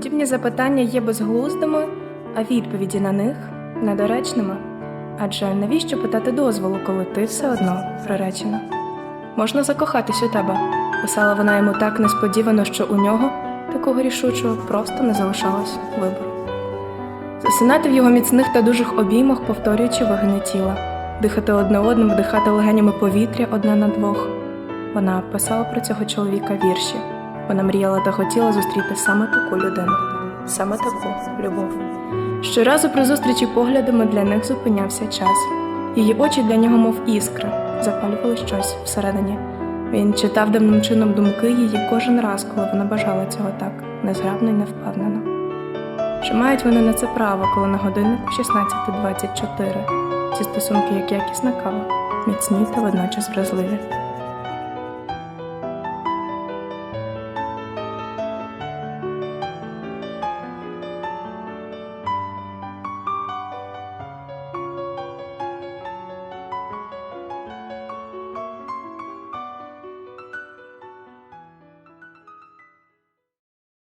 Подібні запитання є безглуздими, а відповіді на них недоречними. Адже навіщо питати дозволу, коли ти все одно приречена? Можна закохатись у тебе, писала вона йому так несподівано, що у нього, такого рішучого, просто не залишалось вибору. Засинати в його міцних та дужих обіймах, повторюючи вагини тіла, дихати одне одним, вдихати легенями повітря одне на двох. Вона писала про цього чоловіка вірші. Вона мріяла та хотіла зустріти саме таку людину, саме таку любов. Щоразу при зустрічі поглядами для них зупинявся час. Її очі для нього, мов іскри, запалювали щось всередині. Він читав давним чином думки її кожен раз, коли вона бажала цього так, незграбно й невпевнено. Чи мають вони на це право, коли на годиннику 16.24 ці стосунки як якісна кава, міцні та водночас вразливі?